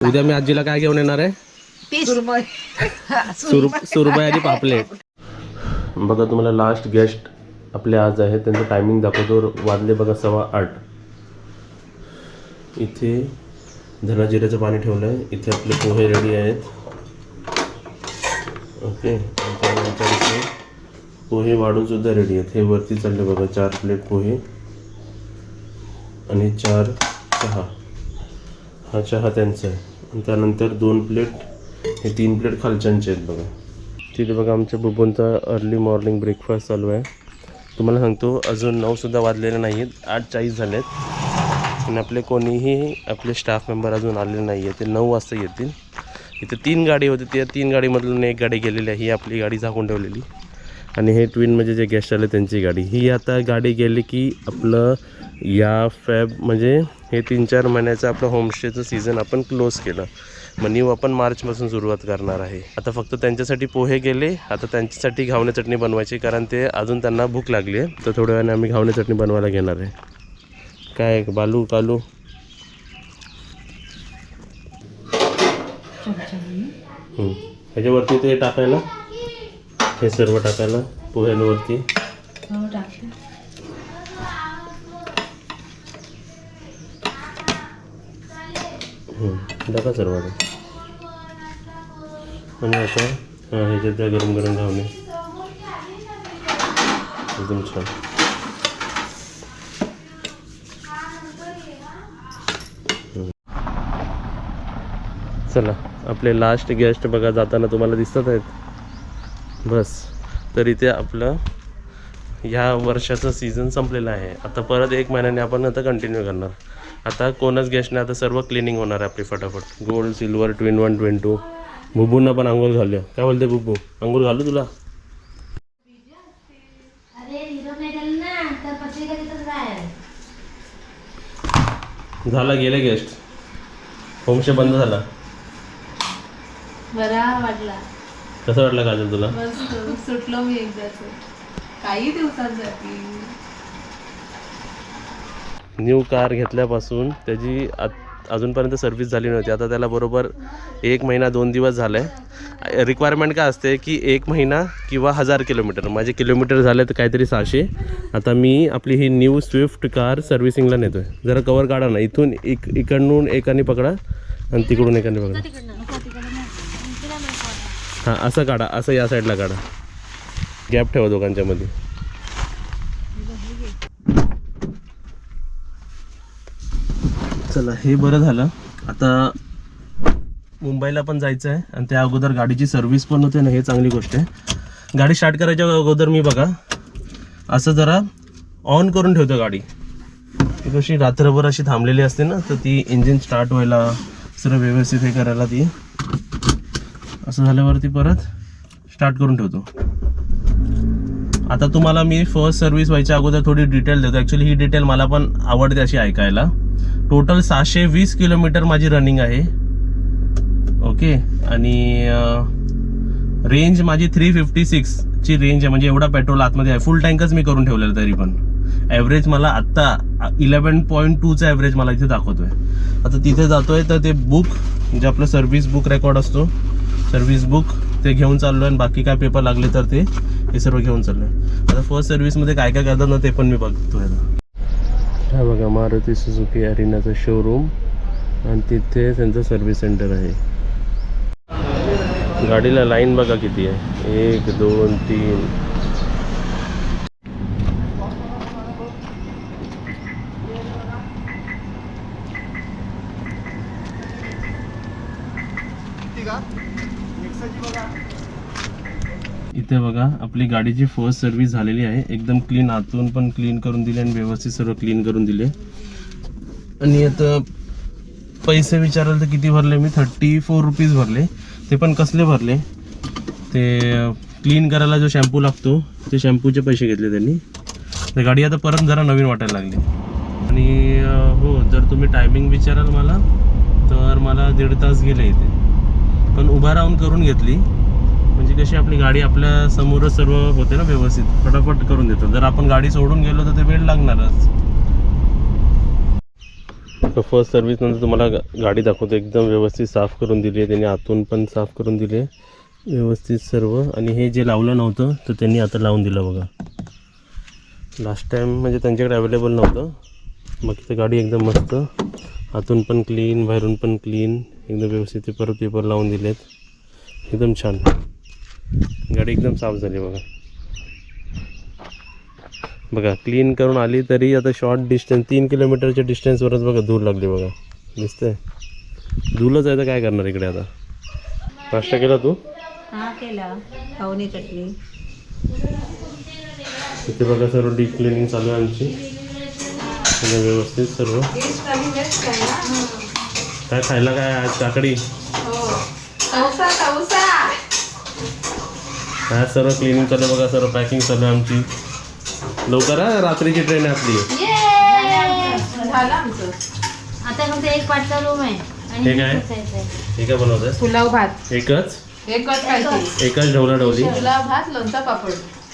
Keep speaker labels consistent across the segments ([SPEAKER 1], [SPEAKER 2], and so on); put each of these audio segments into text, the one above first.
[SPEAKER 1] उद्या मी आजीला काय घेऊन येणार आहे?
[SPEAKER 2] सुरमई.
[SPEAKER 1] सुर सुरमई आणि पापलेट. बघा तुम्हाला लास्ट गेस्ट आपले आज आहे त्यांचं टायमिंग दाखवतो. वाजले बघा सव्वा आठ. इथे धना जिऱ्याचं पाणी ठेवलं आहे इथे आपले पोहे रेडी आहेत. ओके त्यानंतर इथे पोहे वाढून सुद्धा रेडी आहेत. हे वरती चालले बघा चार प्लेट पोहे. आणि चार चहा. हा चहा त्यांचा आहे. त्यानंतर दोन प्लेट हे तीन प्लेट खालच्यांचे आहेत बघा. तिथे बघा आमच्या बुबूंचा अर्ली मॉर्निंग ब्रेकफास्ट चालू आहे. तुम्हाला सांगतो अजून नऊसुद्धा वाजलेले नाही आहेत आठ चाळीस झाले आहेत आणि आपले कोणीही आपले स्टाफ मेंबर अजून आलेले नाही आहेत ते नऊ वाजता येतील. इथे तीन गाडी होती त्या तीन गाडीमधून एक गाडी गेलेली आहे ही आपली गाडी झाकून ठेवलेली. आणि हे ट्विन म्हणजे जे गेस्ट आले त्यांची गाडी. ही आता गाडी गेली की आपलं या फॅब म्हणजे हे तीन चार महिन्याचं आपलं होमस्टेचं सीझन आपण क्लोज केलं. मग न्यू आपण मार्चपासून सुरुवात करणार आहे. आता फक्त त्यांच्यासाठी पोहे गेले. आता त्यांच्यासाठी घावणे चटणी बनवायची कारण ते अजून त्यांना भूक लागली आहे. तर थोड्या वेळाने आम्ही घावणे चटणी बनवायला घेणार आहे. काय बालू कालू? ह्याच्यावरती ते टाकायला. हे सर्व टाकायला. पोह्यांवरती.
[SPEAKER 2] हो,
[SPEAKER 1] टाका सर्व आणि असं ह्याच्यात त्या गरम गरम घावणे एकदम छान. चला आपले लास्ट गेस्ट बघा जाताना तुम्हाला दिसत आहेत. बस. तर इथे आपलं ह्या वर्षाचं सीझन संपलेलं आहे. आता परत एक महिन्याने आपण आता कंटिन्यू करणार. आता कोणच गेस्ट नाही आता सर्व क्लिनिंग होणार आहे आपली फटाफट. Gold silver twin one twin two बुबूंना पण आंघोळ घालूया काय बोलते बुबू? आंघोळ घालू तुला? झाला गेले गेस्ट होमस्टे बंद झाला.
[SPEAKER 2] बरा वाटला.
[SPEAKER 1] कसं वाटलं काजल तुला?
[SPEAKER 2] सुटलो मी एकदाच. काही दिवसांसाठी
[SPEAKER 1] न्यू कार घेतल्यापासून त्याची आत- अजूनपर्यंत सर्व्हिस झाली नव्हती. आता त्याला बरोबर एक महिना दोन दिवस झालं आहे रिक्वायरमेंट काय असते की एक महिना किंवा हजार किलोमीटर माझे किलोमीटर झाले तर काहीतरी सहाशे. आता मी आपली ही न्यू स्विफ्ट कार सर्व्हिसिंगला नेतो आहे जरा कवर काढा ना. इथून इक इकडून एकाने पकडा आणि तिकडून एकाने पकडा. हां असं काढा. असं या साईडला काढा. गॅप ठेवा दोघांच्यामध्ये मध्ये चला हे बरं झालं. आता मुंबईला पण जायचं आहे आणि त्या अगोदर गाडीची सर्व्हिस पण होते ना हे चांगली गोष्ट आहे. गाडी स्टार्ट करायच्या अगोदर मी बघा असं जरा ऑन करून ठेवतो गाडी. ती कशी रात्रभर अशी थांबलेली असते ना तर ती इंजिन स्टार्ट व्हायला सर्व व्यवस्थित हे करायला ती. असं झाल्यावरती परत स्टार्ट करून ठेवतो. आता तुम्हाला मी फर्स्ट सर्व्हिस व्हायच्या अगोदर थोडी डिटेल देतो. ॲक्च्युली ही डिटेल मला पण आवडते अशी ऐकायला. टोटल सहाशे वीस किलोमीटर माझी रनिंग आहे. ओके आणि रेंज माझी थ्री फिफ्टी सिक्सची रेंज आहे. म्हणजे एवढा पेट्रोल आतमध्ये आहे. फुल टँकच मी करून ठेवलेलं तरी पण. ॲव्हरेज मला आत्ता इलेवन पॉईंट टूचा ॲव्हरेज मला इथे दाखवतो आहे आता तिथे जातो आहे तर ते बुक जे म्हणजे आपलं सर्व्हिस बुक रेकॉर्ड असतो. सर्व्हिस बुक ते घेऊन चाललो आणि बाकी काय पेपर लागले तर ते हे सर्व घेऊन चाललो आहे आता फर्स्ट सर्व्हिसमध्ये काय काय करतात ना ते पण मी बघतो आहे हा बघा मारुती सुझुकी अरिनाचा शोरूम आणि तिथे त्यांचं सर्व्हिस सेंटर आहे. गाडीला लाईन बघा किती आहे. एक दोन तीन. इथे बघा आपली गाडीची फर्स्ट सर्व्हिस झालेली आहे एकदम क्लीन आतून पण क्लीन करून दिले आणि व्यवस्थित सर्व क्लीन करून दिले. आणि आता पैसे विचाराल तर किती भरले मी? थर्टी फोर रुपीज भरले. ते पण कसले भरले? ते क्लीन करायला जो शॅम्पू लागतो ते शॅम्पूचे पैसे घेतले त्यांनी. तर गाडी आता परत जरा नवीन वाटायला लागली. आणि हो जर तुम्ही टायमिंग विचाराल मला तर मला दीड तास गेले इथे. पण उभा राहून करून घेतली. म्हणजे कशी आपली गाडी आपल्या समोरच सर्व होते ना व्यवस्थित? फटाफट करून देतो. जर आपण गाडी सोडून गेलो तर ते वेळ लागणारच. फर्स्ट सर्व्हिस नंतर तुम्हाला गाडी दाखवतो. एकदम व्यवस्थित साफ करून दिली आहे. त्यांनी आतून पण साफ करून दिली आहे. व्यवस्थित सर्व. आणि हे जे लावलं नव्हतं तर त्यांनी आता लावून दिलं बघा. लास्ट टाईम म्हणजे त्यांच्याकडे अवेलेबल नव्हतं. मग तर गाडी एकदम मस्त. आतून पण क्लीन बाहेरून पण क्लीन एकदम व्यवस्थित परत पेपर लावून दिलेत. एकदम छान. गाडी एकदम साफ झाली बघा. बघा क्लीन करून आली तरी आता शॉर्ट डिस्टन्स तीन किलोमीटरच्या डिस्टन्सवरच बघा धूळ लागली बघा. दिसतंय? धूलच आहे तर काय करणार इकडे आता? नाश्ता केला तू?
[SPEAKER 2] हा केला. खाऊनी चटणी.
[SPEAKER 1] इथे बघा सर्व डीप क्लिनिंग चालू आहे आमची. व्यवस्थित सर्व. काय खायला काय आज? काकडी? काय सर्व क्लिनिंग चालू आहे बघा सर्व पॅकिंग चालू आहे आमची. लवकर हा रात्रीची ट्रेन आहे आपली.
[SPEAKER 2] झालं आमचं.
[SPEAKER 3] आता फक्त एक रूम आहे.
[SPEAKER 1] हे काय?
[SPEAKER 3] बसायचं आहे.
[SPEAKER 1] हे बनवत आहे
[SPEAKER 2] पुलाव भात.
[SPEAKER 1] एकच?
[SPEAKER 2] एकच पाहिजे
[SPEAKER 1] एकच. ढवला ढवली.
[SPEAKER 2] पुलाव भात लोणचा पापड.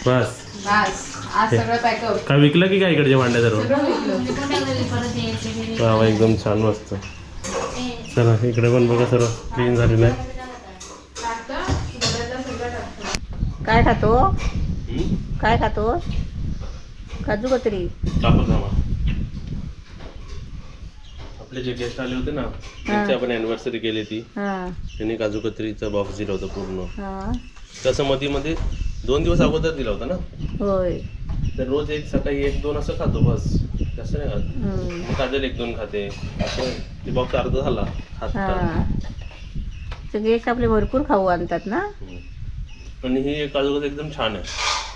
[SPEAKER 1] बस.
[SPEAKER 2] बस. आज सगळं पॅकअप
[SPEAKER 1] काय विकलं की काय इकडचे भांडे सर्व?
[SPEAKER 2] सगळं विकलं.
[SPEAKER 3] मी पण टाकलेली परत यायची.
[SPEAKER 1] वा वा, एकदम छान मस्त. चला इकडे पण बघा सर्व क्लीन झालेलं आहे.
[SPEAKER 2] काय खातो? काय खातो? काजू कतरी.
[SPEAKER 1] आपले जे गेस्ट आले होते ना त्यांची आपण अॅनिव्हर्सरी केली ती
[SPEAKER 2] हा.
[SPEAKER 1] त्यांनी काजू कतरीचा बॉक्स दिला होता पूर्ण.
[SPEAKER 2] हा.
[SPEAKER 1] तसं मध्ये मध्ये दोन दिवस अगोदर दिला होता ना?
[SPEAKER 2] होय.
[SPEAKER 1] तर रोज एक सकाळी एक दोन असं खातो बस. जास्त नाही खात. मग काजल एक दोन खाते. असं ते बॉक्स अर्धा झाला. खात
[SPEAKER 2] हा गेस्ट आपले भरपूर खाऊ आणतात ना?
[SPEAKER 1] हम्म. आणि ही काजू कतरी एकदम छान आहे.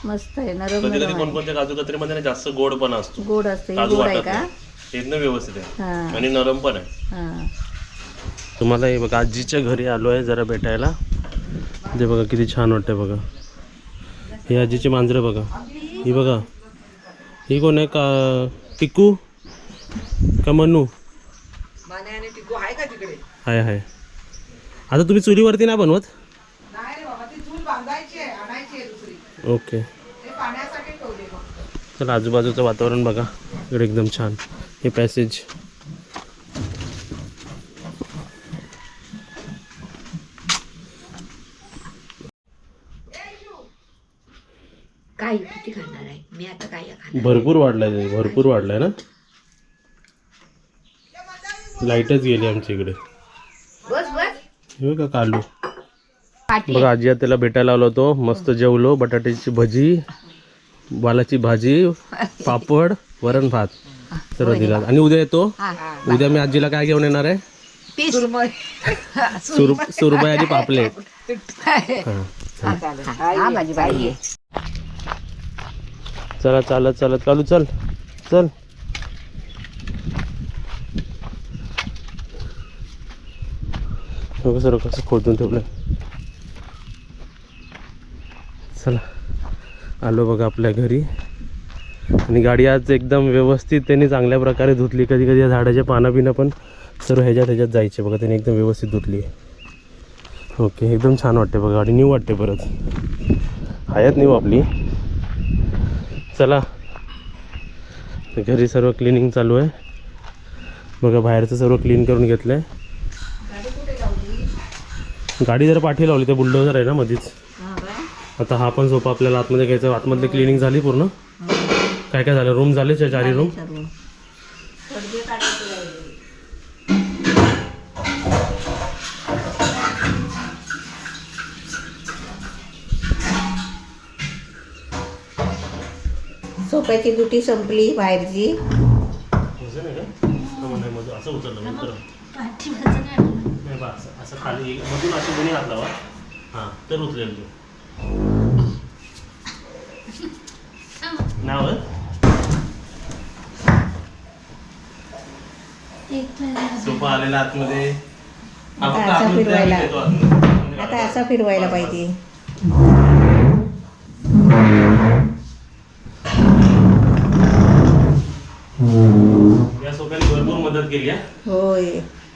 [SPEAKER 2] मस्त आहे नरम
[SPEAKER 1] कधी कधी
[SPEAKER 2] नरम आहे.
[SPEAKER 1] कोणकोणत्या काजू कतरीमध्ये ना जास्त गोडपणा असतो.
[SPEAKER 2] गोड असते
[SPEAKER 1] काजू
[SPEAKER 2] गोड आहे
[SPEAKER 1] वाटत
[SPEAKER 2] का?
[SPEAKER 1] नाही. एकदम व्यवस्थित आहे.
[SPEAKER 2] हा.
[SPEAKER 1] आणि नरम पण आहे.
[SPEAKER 2] हा.
[SPEAKER 1] तुम्हाला हे बघा आजीच्या घरी आलो आहे जरा भेटायला. ते बघा किती छान वाटतंय बघा. ही आजीची मांजरं बघा. ही बघा. ही कोण आहे? का टिकू का मनू? आहे आहे आता तुम्ही चुलीवरती नाही बनवत? ओके. चला आजूबाजूचं वातावरण बघा. इकडे एकदम छान. हे पॅसेज
[SPEAKER 4] काय किती खाणार आहे? मी आता काय खाणार
[SPEAKER 1] भरपूर वाढलाय भरपूर वाढलाय ना? लाईटच गेली आमच्या इकडे.
[SPEAKER 4] बस बस.
[SPEAKER 1] हे बघा कालू. बघा आजी त्याला भेटायला आलो होतो. मस्त जेवलो बटाट्याची भजी वालाची भाजी पापड वरण भात. सर्व दिला आणि उद्या येतो? उद्या मी आजीला काय घेऊन येणार आहे? सुर सुरमई. आणि पापलेट. चला चालत चालत. चल चल. बघा सर्व कसं खोदून ठेवलं चला. आलो बघा आपल्या घरी. आणि गाडी आज एकदम व्यवस्थित त्यांनी चांगल्या प्रकारे धुतली. कधी कधी या झाडाचे पानं पिणं पण सर्व ह्याच्यात ह्याच्यात जायचे बघा त्यांनी एकदम व्यवस्थित धुतली. आहे ओके एकदम छान वाटते बघा गाडी न्यू वाटते परत. हयात न्यू आपली. चला. घरी सर्व क्लिनिंग चालू आहे. बघा बाहेरचं सर्व क्लीन करून घेतलं आहे गाडी जरा पाठी लावली ते बुलडोझर आहे ना मध्येच आता हा पण सोपा आपल्याला आतमध्ये घ्यायचा आतमधली क्लिनिंग झाली पूर्ण? काय काय झालं? रूम झाले चारी रूम
[SPEAKER 2] सोप्याची दुटी संपली बाहेरची.
[SPEAKER 1] असं नाही का? हा, नाही, मधून असं उचललं मग उतरव. नाही बा असं असं खाली मधून अशी दोन्ही हात लावा हां तर उचलेल तू. नाव सोफा आलेला आतमध्ये.
[SPEAKER 2] आता असा फिरवायला. आता असा फिरवायला पाहिजे.
[SPEAKER 1] या सोफ्याने भरपूर मदत केली आहे
[SPEAKER 2] होय.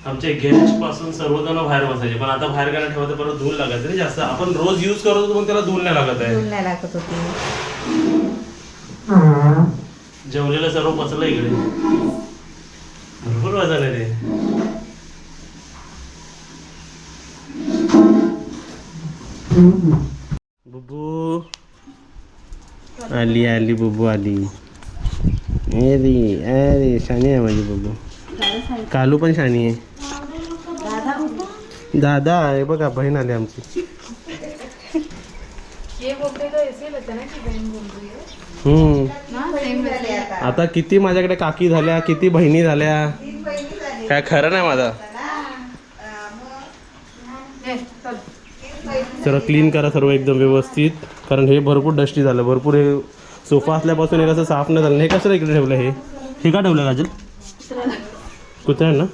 [SPEAKER 1] आमच्या गेस्टपासून सर्वजण बाहेर बसायचे. पण आता बाहेर काय ठेवते परत धूल लागत नाही जास्त. आपण रोज यूज करत होतो पण त्याला धूल नाही लागत आहे.
[SPEAKER 2] धूल नाही लागत होती.
[SPEAKER 1] जेवलेलं सर्व पचलं इकडे. भरपूर नाही रे. बुबू. आली आली बुबू आली. अरे अरे शानी आहे माझी बुबू. कालू पण शानी आहे. दादा आहे बघा बहीण आली आमची.
[SPEAKER 2] ये बोलते तो ऐसे लगता ना कि बहन बोल रही है
[SPEAKER 1] हम्म.
[SPEAKER 2] ना सेम
[SPEAKER 1] आता किती माझ्याकडे काकी झाल्या किती बहिणी झाल्या? काय खरं नाही माझा.
[SPEAKER 2] चल.
[SPEAKER 1] जरा क्लीन करा सर्व एकदम व्यवस्थित कारण हे भरपूर डस्टी झालं. भरपूर हे सोफा असल्यापासून हे कसं साफ नाही झालं. हे कसं इकडे ठेवलं हे? हे का ठेवलं काजल कुत्र्या ना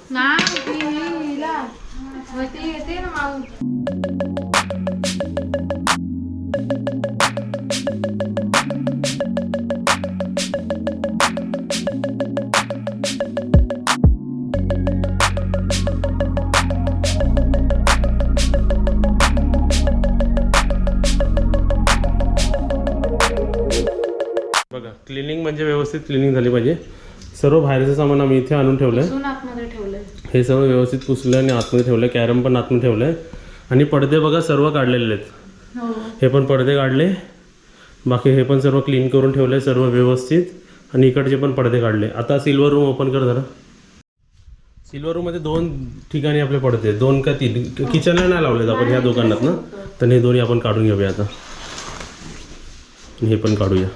[SPEAKER 1] म्हणजे व्यवस्थित क्लिनिंग झाली पाहिजे. सर्व बाहेरचं सामान आम्ही इथे आणून ठेवलं आहे
[SPEAKER 2] आतमध्ये ठेवलंय.
[SPEAKER 1] हे सगळं व्यवस्थित पुसलं आणि आतमध्ये ठेवलं आहे कॅरम पण आतमध्ये ठेवलं आहे आणि पडदे बघा सर्व काढलेले आहेत.
[SPEAKER 2] हो.
[SPEAKER 1] हे पण पडदे काढले. बाकी हे पण सर्व क्लीन करून ठेवले सर्व व्यवस्थित. आणि इकडचे पण पडदे काढले. आता सिल्वर रूम ओपन कर जरा. सिल्वर रूममध्ये दोन ठिकाणी आपले पडदे आहेत. दोन का तीन. किचनला नाही लावलेत आपण ह्या दुकानात ना? तर हे दोन्ही आपण काढून घेऊया आता. आणि हे पण काढूया.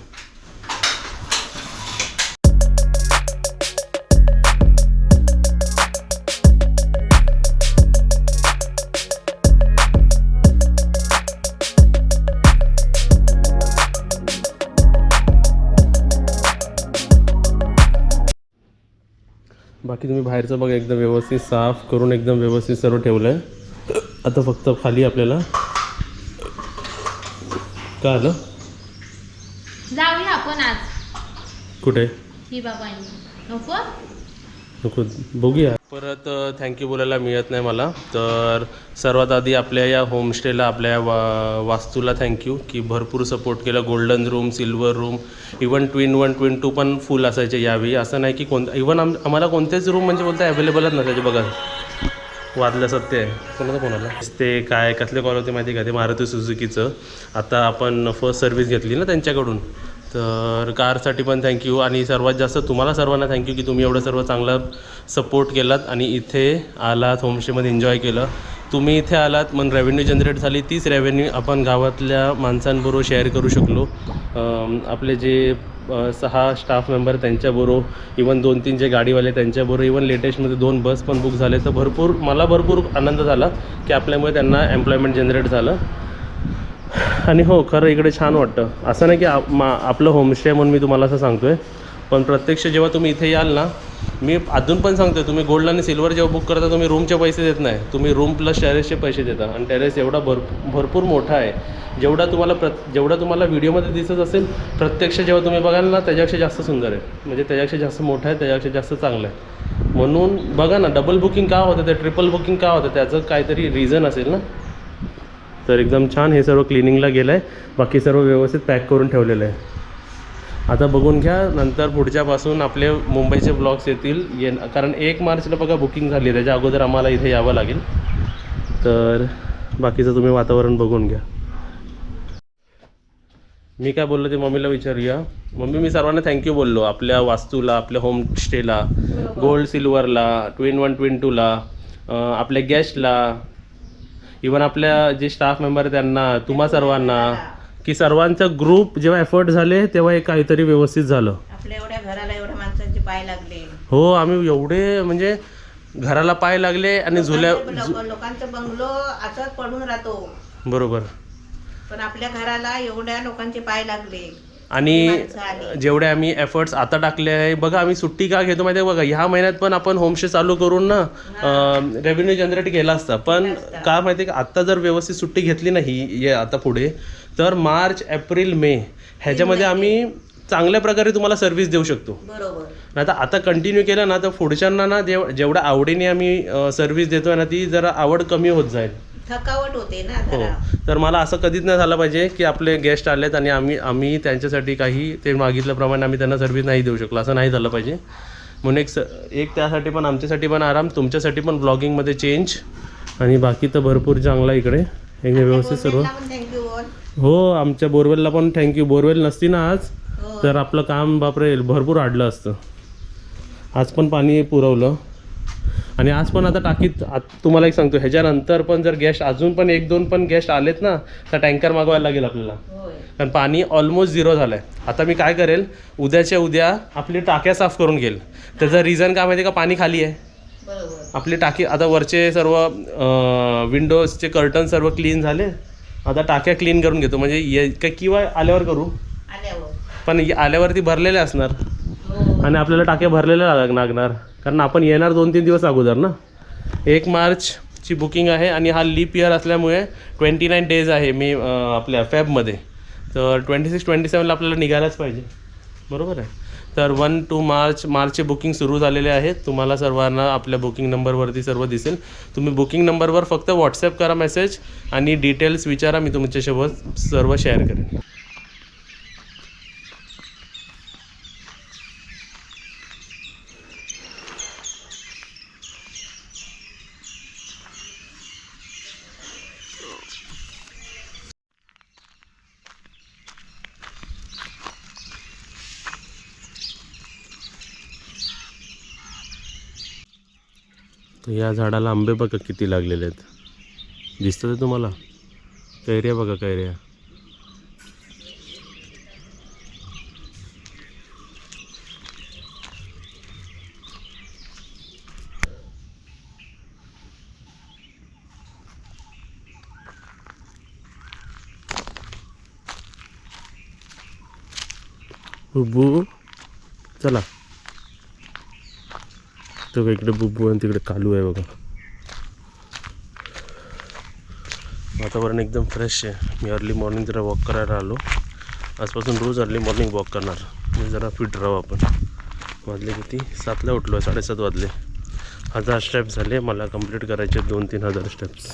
[SPEAKER 1] बाकी तुम्ही बाहेरचं बघा एकदम व्यवस्थित साफ करून एकदम व्यवस्थित सर्व ठेवलं आहे आता फक्त खाली आपल्याला काय आलं?
[SPEAKER 3] जाऊया आपण आज.
[SPEAKER 1] कुठे?
[SPEAKER 3] ही बाबा नको?
[SPEAKER 1] नको बघूया. परत थँक्यू बोलायला मिळत नाही मला. तर सर्वात आधी आपल्या या होमस्टेला आपल्या वा वास्तूला थँक्यू की भरपूर सपोर्ट केला. Golden room silver room even twin one twin two पण फुल असायचे यावेळी. असं नाही की कोण इवन आम आम्हाला कोणतेच रूम म्हणजे बोलता अवेलेबलच नसायचे. बघा वादलं सत्य आहे. कोणाचं कोणाला? ते काय कसले कॉल होते माहिती का? ते मारुती सुझुकीचं आता आपण फर्स्ट सर्व्हिस घेतली ना त्यांच्याकडून. तर कारसाठी पण थँक्यू आणि सर्वात जास्त तुम्हाला सर्वांना थँक्यू की तुम्ही एवढं सर्व चांगला सपोर्ट केलात आणि इथे आलात होमस्टेमध्ये एन्जॉय केलं. तुम्ही इथे आलात मग रेव्हेन्यू जनरेट झाली तीच रेव्हेन्यू आपण गावातल्या माणसांबरोबर शेअर करू शकलो. आपले जे सहा स्टाफ मेंबर त्यांच्याबरोबर इवन दोन तीन जे गाडीवाले त्यांच्याबरोबर इवन लेटेस्टमध्ये दोन बस पण बुक झाले. तर भरपूर मला भरपूर आनंद झाला की आपल्यामुळे त्यांना एम्प्लॉयमेंट जनरेट झालं. आणि हो खरं इकडे छान वाटतं. असं नाही की आप मा आपलं होमस्टे म्हणून मी तुम्हाला असं सांगतो आहे पण प्रत्यक्ष जेव्हा तुम्ही इथे याल ना मी अजून पण सांगतो तुम्ही गोल्ड आणि सिल्वर जेव्हा बुक करता तुम्ही रूमचे पैसे देत नाही. तुम्ही रूम प्लस टेरेसचे पैसे देता. आणि टेरेस एवढा भर भरपूर मोठा आहे. जेवढा तुम्हाला प्र जेवढा तुम्हाला व्हिडिओमध्ये दिसत असेल प्रत्यक्ष जेव्हा तुम्ही बघाल ना त्याच्यापेक्षा जास्त सुंदर आहे. म्हणजे त्याच्यापेक्षा जास्त मोठं आहे त्याच्यापेक्षा जास्त चांगलं आहे. म्हणून बघा ना डबल बुकिंग का होतं ते ट्रिपल बुकिंग का होतं त्याचं काहीतरी रिझन असेल ना. तर एकदम छान हे सर्व क्लिनिंगला गेलं आहे बाकी सर्व व्यवस्थित पॅक करून ठेवलेलं आहे. आता बघून घ्या नंतर पुढच्यापासून आपले मुंबईचे ब्लॉग्स येतील. ये कारण एक मार्चला बघा बुकिंग झाली त्याच्या अगोदर आम्हाला इथे यावं लागेल. तर बाकीचं तुम्ही वातावरण बघून घ्या. मी काय बोललो ते मम्मीला विचारूया. मम्मी मी सर्वांना थँक्यू बोललो. आपल्या वास्तूला आपल्या होमस्टेला गोल्ड सिल्वरला ट्विन वन ट्विन टूला आपल्या गेस्टला इवन आपल्या जे स्टाफ मेंबर आहेत त्यांना तुम्हा सर्वांना की सर्वांचा ग्रुप जेव्हा एफर्ट झाले तेव्हा हे काहीतरी व्यवस्थित झालं.
[SPEAKER 5] आपल्या एवढ्या घराला एवढ्या माणसांचे पाय लागले.
[SPEAKER 1] हो आम्ही एवढे म्हणजे घराला पाय लागले आणि झुल्या
[SPEAKER 5] लोक- लोकांचा बंगलो असाच पडून राहतो.
[SPEAKER 1] बरोबर.
[SPEAKER 5] पण आपल्या घराला एवढ्या लोकांचे पाय लागले.
[SPEAKER 1] आणि. जेवढे आम्ही एफर्ट्स आता टाकले आहे बघा आम्ही सुट्टी का घेतो माहिती आहे बघा ह्या महिन्यात पण आपण होमस्टे चालू करून ना रेव्हेन्यू जनरेट केला असता. पण का माहिती आहे का आत्ता जर व्यवस्थित सुट्टी घेतली नाही ये आता पुढे तर मार्च एप्रिल मे ह्याच्यामध्ये आम्ही चांगल्या प्रकारे तुम्हाला सर्व्हिस देऊ शकतो. नाही तर आता कंटिन्यू केलं ना तर पुढच्यांना ना जेव जेवढ्या आवडीने आम्ही सर्व्हिस देतोय ना ती जरा आवड कमी होत जाईल.
[SPEAKER 5] थकावट होते ना
[SPEAKER 1] हो.
[SPEAKER 5] जरा.
[SPEAKER 1] तर मला असं कधीच नाही झालं पाहिजे की आपले गेस्ट आलेत आणि आम्ही आम्ही त्यांच्यासाठी काही ते मागितल्याप्रमाणे आम्ही त्यांना सर्व्हिस नाही देऊ शकलो. असं नाही झालं पाहिजे. म्हणून एक स एक त्यासाठी पण आमच्यासाठी पण आराम तुमच्यासाठी पण ब्लॉगिंगमध्ये चेंज आणि बाकी तर भरपूर चांगला इकडे. एकदम व्यवस्थित सर्व.
[SPEAKER 5] थँक्यू बोल.
[SPEAKER 1] हो आमच्या बोरवेलला पण थँक्यू बोरवेल नसती ना आज.
[SPEAKER 5] हो.
[SPEAKER 1] तर आपलं काम बापरे भरपूर अडलं असतं. आज पण पाणी पुरवलं. आणि आज पण आता टाकीत तुम्हाला एक सांगतो ह्याच्यानंतर पण जर गेस्ट अजून पण एक दोन पण गेस्ट आलेत ना तर टँकर मागवायला लागेल आपल्याला. कारण पाणी ऑलमोस्ट झिरो झालं आहे आता मी काय करेल उद्याच्या उद्या आपली टाक्या साफ करून घेईल. त्याचं रिझन काय माहिती का? पाणी खाली आहे. आपली टाकी आता वरचे सर्व विंडोजचे कर्टन सर्व क्लीन झाले. आता टाक्या क्लीन करून घेतो. म्हणजे ये किंवा आल्यावर करू. पण आल्यावरती भरलेले असणार. आणि आपल्याला टाक्या भरलेल्या लाग- लागणार कारण आपण येणार दोन तीन दिवस अगोदर ना. एक मार्चची बुकिंग आहे आणि हा लीप इयर असल्यामुळे ट्वेंटी नाईन डेज आहे मे आपल्या फॅबमध्ये. तर ट्वेंटी सिक्स ट्वेंटी सेवनला आपल्याला निघायलाच पाहिजे. बरोबर आहे? तर वन टू मार्च मार्चचे बुकिंग सुरू झालेले आहेत. तुम्हाला सर्वांना आपल्या बुकिंग नंबरवरती सर्व दिसेल. तुम्ही बुकिंग नंबरवर फक्त व्हॉट्सअप करा मेसेज आणि डिटेल्स विचारा. मी तुमच्यासोबत सर्व शेअर करेन. या झाडाला आंबे बघा किती लागलेले आहेत. दिसतं ते तुम्हाला? कैऱ्या बघा कैऱ्या. बुबू चला. तो इकडे बुब्बू आणि तिकडे कालू आहे बघा. वातावरण एकदम फ्रेश आहे. मी अर्ली मॉर्निंग जरा वॉक करायला आलो. आजपासून रोज अर्ली मॉर्निंग वॉक करणार. म्हणजे जरा फिट राहू आपण. वाजले किती? सातला उठलो साडेसात वाजले. हजार स्टेप्स झाले मला कंप्लीट करायचे दोन तीन हजार स्टेप्स